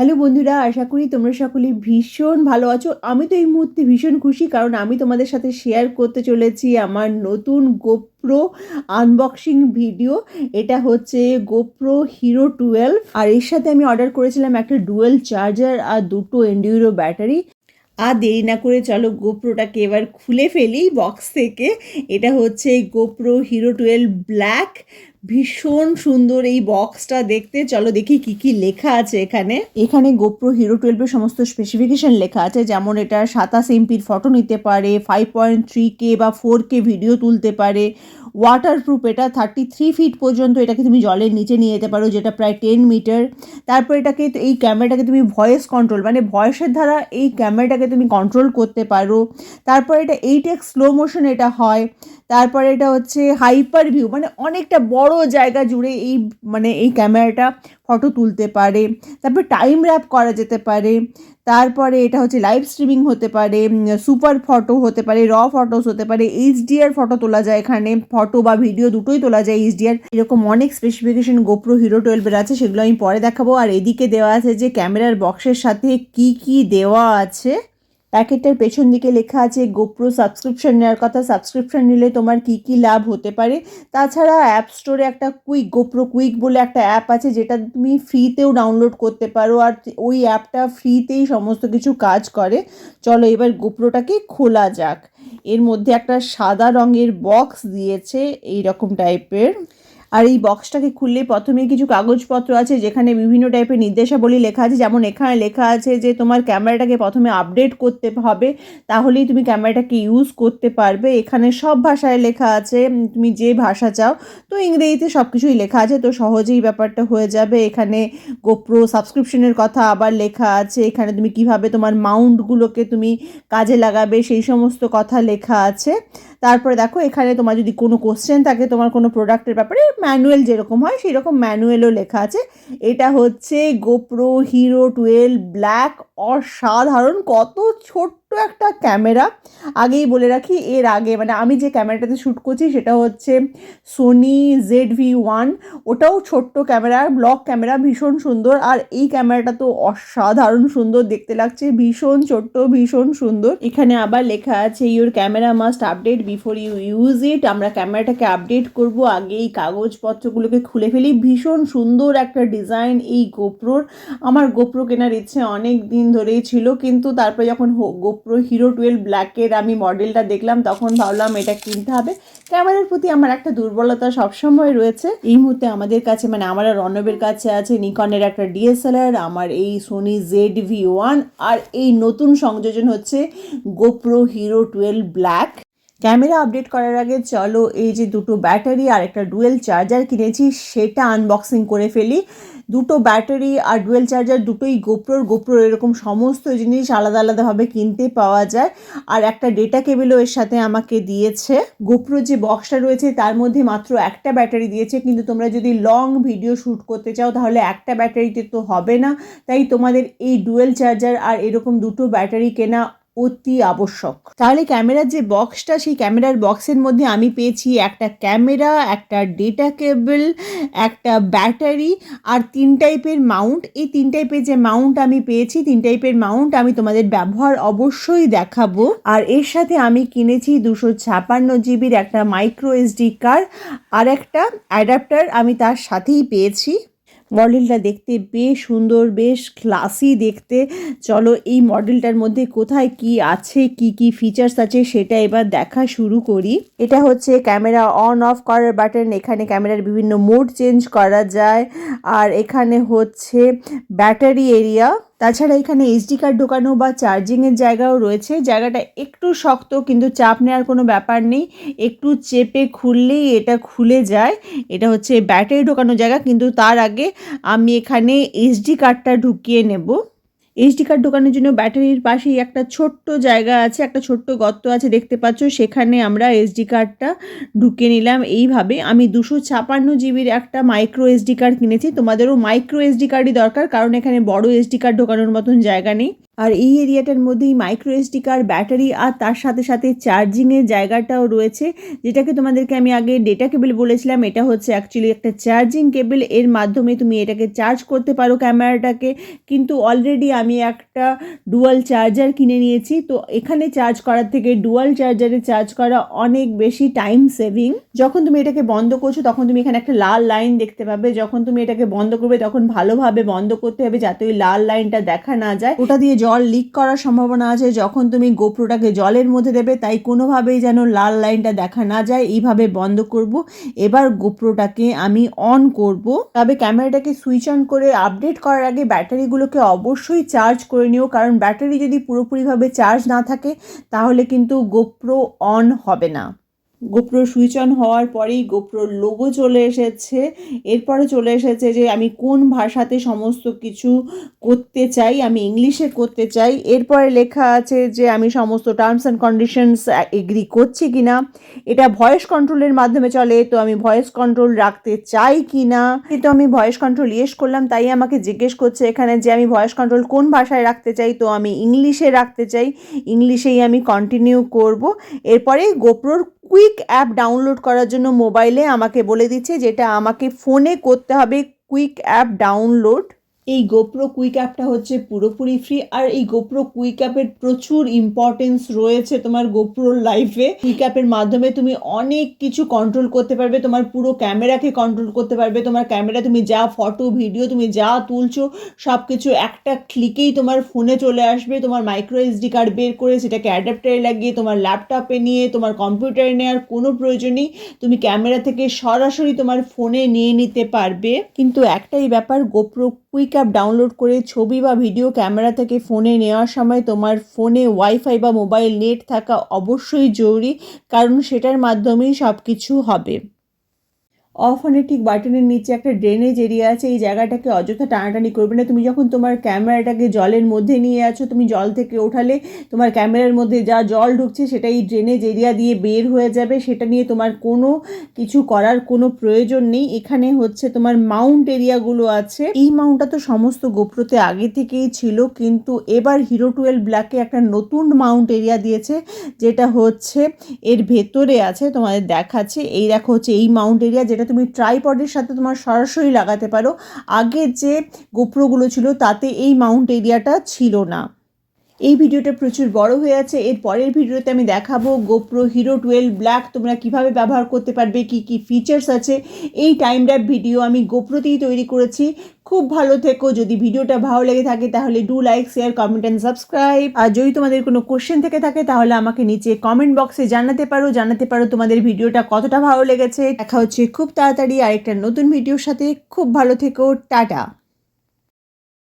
Hello বন্ধুরা, আশা করি তোমরা সকলে ভীষণ ভালো আছো। আমি তো এই মুহূর্তে ভীষণ খুশি কারণ আমি তোমাদের সাথে শেয়ার করতে চলেছি আমার নতুন গোপ্রো আনবক্সিং ভিডিও এটা হচ্ছে গোপ্রো হিরো টুয়েলভ আর এর সাথে আমি অর্ডার করেছিলাম একটা ডুয়েল চার্জার আর দুটো এন্ডিউরো ব্যাটারি আর দেরি না করে চলো গোপ্রোটাকে এবার খুলে ফেলি বক্স থেকে। এটা হচ্ছে গোপ্রো হিরো টুয়েলভ ব্ল্যাক ভীষণ সুন্দর এই বক্সটা দেখতে। চলো দেখি কি কি লেখা আছে এখানে। এখানে গোপ্রো হিরো টুয়েলভের সমস্ত স্পেসিফিকেশন লেখা আছে, যেমন এটা সাতাশ এমপির ফটো নিতে পারে ফাইভ পয়েন্ট থ্রি কে বা ফোর কে ভিডিও তুলতে পারে। ওয়াটারপ্রুফ এটা থার্টি থ্রি ফিট পর্যন্ত এটাকে তুমি জলের নিচে নিয়ে যেতে পারো, যেটা প্রায় টেন মিটার তারপর এটাকে এই ক্যামেরাটাকে তুমি ভয়েস কন্ট্রোল মানে ভয়েসের দ্বারা এই ক্যামেরাটাকে তুমি কন্ট্রোল করতে পারো। তারপর এটা এইট এক্স স্লো মোশন এটা হয়। তারপরে এটা হচ্ছে হাইপার ভিউ মানে অনেকটা বড় জায়গা জুড়ে এই মানে এই ক্যামেরাটা ফটো তুলতে পারে, তারপর টাইম র্যাপ করা যেতে পারে, তারপরে এটা হচ্ছে লাইভ স্ট্রিমিং হতে পারে সুপার ফটো হতে পারে র ফটোস হতে পারে এইচডিআর ফটো তোলা যায় এখানে ফটো বা ভিডিও দুটোই তোলা যায় এইচডিআর এরকম অনেক স্পেসিফিকেশন গোপ্রো হিরো টুয়েলভের আছে, সেগুলো আমি পরে দেখাবো। আর এদিকে দেওয়া আছে যে ক্যামেরার বক্সের সাথে কি কি দেওয়া আছে প্যাকেটটার পেছন দিকে লেখা আছে, গোপ্রো সাবস্ক্রিপশন নেওয়ার কথা। সাবস্ক্রিপশন নিলে তোমার কি কি লাভ হতে পারে? তাছাড়া অ্যাপ স্টোরে একটা কুইক গোপ্রো কুইক বলে একটা অ্যাপ আছে, যেটা তুমি ফ্রিতেও ডাউনলোড করতে পারো। আর ওই অ্যাপটা ফ্রিতেই সমস্ত কিছু কাজ করে। চলো এবার গোপ্রোটাকে খোলা যাক। এর মধ্যে একটা সাদা রঙের বক্স দিয়েছে এই রকম টাইপের আর এই বক্সটাকে খুললে প্রথমে কিছু কাগজপত্র আছে যেখানে বিভিন্ন টাইপের নির্দেশাবলী লেখা আছে। যেমন এখানে লেখা আছে যে তোমার ক্যামেরাটাকে প্রথমে আপডেট করতে হবে, তাহলেই তুমি ক্যামেরাটাকে ইউজ করতে পারবে। এখানে সব ভাষায় লেখা আছে, তুমি যে ভাষা চাও, তো ইংরেজিতে সব কিছুই লেখা আছে। তো সহজেই ব্যাপারটা হয়ে যাবে। এখানে গোপ্রো সাবস্ক্রিপশনের কথা আবার লেখা আছে। এখানে তুমি কীভাবে তোমার মাউন্টগুলোকে তুমি কাজে লাগাবে, সেই সমস্ত কথা লেখা আছে। তারপরে দেখো, এখানে তোমার যদি কোনো কোশ্চেন থাকে, তোমার কোনো প্রোডাক্টের ব্যাপারে ম্যানুয়াল যেরকম হয় সেই রকম ম্যানুয়ালও লেখা আছে। এটা হচ্ছে গোপ্রো হিরো টুয়েলভ ব্ল্যাক অসাধারণ। কত ছোট্ট একটা ক্যামেরা। আগেই বলে রাখি, এর আগে মানে আমি যে ক্যামেরাটাতে শ্যুট করছি সেটা হচ্ছে সোনি জেড ভি ওয়ান ওটাও ছোট্ট ক্যামেরা ব্লক ক্যামেরা ভীষণ সুন্দর, আর এই ক্যামেরাটা তো অসাধারণ সুন্দর দেখতে লাগছে, ভীষণ ছোট্ট, ভীষণ সুন্দর। এখানে আবার লেখা আছে your camera must update before you use it আমরা ক্যামেরাটাকে আপডেট করব, আগে এই কাগজপত্রগুলোকে খুলে ফেলি। ভীষণ সুন্দর একটা ডিজাইন এই গোপ্রোর আমার গোপ্রো কেনার ইচ্ছে অনেক দিন ধরেই ছিল, কিন্তু তারপরে যখন গোপ্রো হিরো টুয়েলভ ব্ল্যাকের আমি মডেলটা দেখলাম, তখন ভাবলাম এটা কিনতে হবে। ক্যামেরার প্রতি আমার একটা দুর্বলতা সবসময় রয়েছে। এই মুহূর্তে আমাদের কাছে মানে আমার রণবের কাছে আছে নিকনের একটা ডিএসএলআর আমার এই সোনি জেড ভি ওয়ান আর এই নতুন সংযোজন হচ্ছে GoPro hero twelve black camera update করার আগে চলো এই যে দুটো ব্যাটারি আর একটা ডুয়েল চার্জার কিনেছি, সেটা আনবক্সিং করে ফেলি। দুটো ব্যাটারি আর ডুয়েল চার্জার দুটোই গোপ্রোর গোপ্রোর এরকম সমস্ত জিনিস আলাদা আলাদাভাবে কিনতে পাওয়া যায়। আর একটা ডেটা কেবেলও এর সাথে আমাকে দিয়েছে। গোপ্রো যে বক্সটা রয়েছে, তার মধ্যে মাত্র একটা ব্যাটারি দিয়েছে। কিন্তু তোমরা যদি লং ভিডিও শ্যুট করতে চাও, তাহলে একটা ব্যাটারিতে তো হবে না। তাই তোমাদের এই ডুয়েল চার্জার আর এরকম দুটো ব্যাটারি কেনা অতি আবশ্যক। তাহলে ক্যামেরার যে বক্সটা সেই ক্যামেরার বক্সের মধ্যে আমি পেয়েছি একটা ক্যামেরা, একটা ডেটা কেবল একটা ব্যাটারি আর তিন টাইপের মাউন্ট এই তিন টাইপের যে মাউন্ট আমি পেয়েছি, তিন টাইপের মাউন্ট আমি তোমাদের ব্যবহার অবশ্যই দেখাবো। আর এর সাথে আমি কিনেছি দুশো ছাপান্ন জিবির একটা মাইক্রো এসডি কার্ড আর একটা অ্যাডাপ্টার আমি তার সাথেই পেয়েছি। মডেলটা দেখতে বেশ সুন্দর, বেশ ক্লাসি দেখতে। চলো এই মডেলটার মধ্যে কোথায় কি আছে, কি কি ফিচার্স আছে সেটা এবার দেখা শুরু করি। এটা হচ্ছে ক্যামেরা অন অফ করার বাটন এখানে ক্যামেরার বিভিন্ন মোড চেঞ্জ করা যায়। আর এখানে হচ্ছে ব্যাটারি এরিয়া তাছাড়া এখানে এইচডি কার্ড ঢোকানো বা চার্জিংয়ের জায়গাও রয়েছে। জায়গাটা একটু শক্ত, কিন্তু চাপ নেওয়ার কোনো ব্যাপার নেই। একটু চেপে খুললেই এটা খুলে যায়। এটা হচ্ছে ব্যাটারি ঢোকানো জায়গা, কিন্তু তার আগে আমি এখানে এইচডি কার্ডটা ঢুকিয়ে নেব। এইচডি কার্ড ঢোকানোর জন্য ব্যাটারির পাশেই একটা ছোট্ট জায়গা আছে, একটা ছোট্ট গর্ত আছে, দেখতে পাচ্ছ। সেখানে আমরা এসডি কার্ডটা ঢুকে নিলাম। এইভাবে আমি দুশো ছাপান্ন জিবির একটা মাইক্রো এসডি কার্ড কিনেছি। তোমাদেরও মাইক্রো এসডি কার্ডই দরকার, কারণ এখানে বড় এসডি কার্ড ঢোকানোর মতন জায়গা নেই। আর এই এরিয়াটার মধ্যেই মাইক্রো এসডি কার্ড ব্যাটারি আর তার সাথে সাথে চার্জিংয়ের জায়গাটাও রয়েছে। যেটাকে তোমাদেরকে আমি আগে ডেটা কেবল বলেছিলাম, এটা হচ্ছে অ্যাকচুয়ালি একটা চার্জিং কেবল এর মাধ্যমে তুমি এটাকে চার্জ করতে পারো ক্যামেরাটাকে কিন্তু অলরেডি আমি একটা ডুয়াল চার্জার কিনে নিয়েছি। তো এখানে চার্জ করার থেকে ডুয়াল চার্জারে চার্জ করা অনেক বেশি টাইম সেভিং যখন তুমি এটাকে বন্ধ করছ, তখন তুমি এখানে একটা লাল লাইন দেখতে পাবে। যখন তুমি এটাকে বন্ধ করবে, তখন ভালোভাবে বন্ধ করতে হবে যাতে ওই লাল লাইনটা দেখা না যায়। ওটা দিয়ে জল লিক করার সম্ভাবনা আছে। যখন তুমি গোপ্রোটাকে জলের মধ্যে দেবে, তাই কোনোভাবেই যেন লাল লাইনটা দেখা না যায়। এইভাবে বন্ধ করব। এবার গোপ্রোটাকে আমি অন করব। তবে ক্যামেরাটাকে সুইচ অন করে আপডেট করার আগে ব্যাটারিগুলোকে অবশ্যই চার্জ করে নিও। কারণ ব্যাটারি যদি পুরোপুরিভাবে চার্জ না থাকে, তাহলে কিন্তু গোপ্রো অন হবে না। গোপ্রো সুইচ অন হওয়ার পরেই গোপ্রোর লোগো চলে এসেছে। এরপরে চলে এসেছে যে আমি কোন ভাষাতে সমস্ত কিছু করতে চাই, আমি ইংলিশে করতে চাই। এরপরে লেখা আছে যে আমি সমস্ত টার্মস অ্যান্ড কন্ডিশনস এগ্রি করছি কি না এটা ভয়েস কন্ট্রোলের মাধ্যমে চলে, তো আমি ভয়েস কন্ট্রোল রাখতে চাই কি না তো আমি ভয়েস কন্ট্রোল ইয়েস করলাম, তাই আমাকে জিজ্ঞেস করছে এখানে যে আমি ভয়েস কন্ট্রোল কোন ভাষায় রাখতে চাই, তো আমি ইংলিশে রাখতে চাই। ইংলিশেই আমি কন্টিনিউ করব। এরপরে গোপ্রোর কুইক অ্যাপ ডাউনলোড করার জন্য মোবাইলে আমাকে বলে দিচ্ছে যেটা আমাকে ফোনে করতে হবে কুইক অ্যাপ ডাউনলোড এই গোপ্রো কুইক অ্যাপটা হচ্ছে পুরোপুরি ফ্রি আর এই গোপ্রো কুইক অ্যাপের প্রচুর ইম্পর্টেন্স রয়েছে তোমার গোপ্রোর লাইফে কুইক অ্যাপের মাধ্যমে তুমি অনেক কিছু কন্ট্রোল করতে পারবে, তোমার পুরো ক্যামেরাকে কন্ট্রোল করতে পারবে, তোমার ক্যামেরা তুমি যা ফটো ভিডিও তুমি যা তুলছো সব কিছু একটা ক্লিকেই তোমার ফোনে চলে আসবে, তোমার মাইক্রো এসডি কার্ড বের করে সেটাকে অ্যাডাপ্টারে লাগিয়ে, তোমার ল্যাপটপে নিয়ে, তোমার কম্পিউটারে নেওয়ার কোনো প্রয়োজন নেই, তুমি ক্যামেরা থেকে সরাসরি তোমার ফোনে নিয়ে নিতে পারবে। কিন্তু একটাই ব্যাপার গোপ্রো কুইক অ্যাপ ডাউনলোড করে ছবি বা ভিডিও ক্যামেরা থেকে ফোনে নেওয়ার সময় তোমার ফোনে ওয়াইফাই বা মোবাইল নেট থাকা অবশ্যই জরুরি, কারণ সেটার মাধ্যমেই সব কিছু হবে। অফ অনের ঠিক বাটনের নিচে একটা ড্রেনেজ এরিয়া আছে, এই জায়গাটাকে অযথা টানাটানি করবে না। তুমি যখন তোমার ক্যামেরাটাকে জলের মধ্যে নিয়ে আছো, তুমি জল থেকে ওঠালে তোমার ক্যামেরার মধ্যে যা জল ঢুকছে সেটা এই ড্রেনেজ এরিয়া দিয়ে বের হয়ে যাবে। সেটা নিয়ে তোমার কোনো কিছু করার কোনো প্রয়োজন নেই। এখানে হচ্ছে তোমার মাউন্ট এরিয়াগুলো আছে। এই মাউন্টটা তো সমস্ত গোপ্রতে আগে থেকেই ছিল, কিন্তু এবার হিরো টুয়েলভ ব্ল্যাকে একটা নতুন মাউন্ট এরিয়া দিয়েছে, যেটা হচ্ছে এর ভেতরে আছে, তোমাদের দেখাচ্ছে। এই দেখো হচ্ছে এই মাউন্ট এরিয়া যেটা তুমি ট্রাইপডের সাথে তোমার সরাসরি লাগাতে পারো। আগে যে গোপ্রোগুলো ছিল তাতে এই মাউন্ট এরিয়াটা ছিল না। এই ভিডিওটা প্রচুর বড় হয়ে আছে। এর পরের ভিডিওতে আমি দেখাবো গোপ্রো হিরো টুয়েলভ ব্ল্যাক তোমরা কীভাবে ব্যবহার করতে পারবে, কি কি ফিচার্স আছে। এই টাইম র্যাপ ভিডিও আমি গোপ্রোতেই তৈরি করেছি। খুব ভালো থেকো। যদি ভিডিওটা ভালো লেগে থাকে, তাহলে do like share comment and subscribe আর যদি তোমাদের কোনো কোশ্চেন থেকে থাকে, তাহলে আমাকে নিচে কমেন্ট বক্সে জানাতে পারো। জানাতে পারো তোমাদের ভিডিওটা কতটা ভালো লেগেছে। দেখা হচ্ছে খুব তাড়াতাড়ি আরেকটা নতুন ভিডিওর সাথে। খুব ভালো থেকো। টাটা।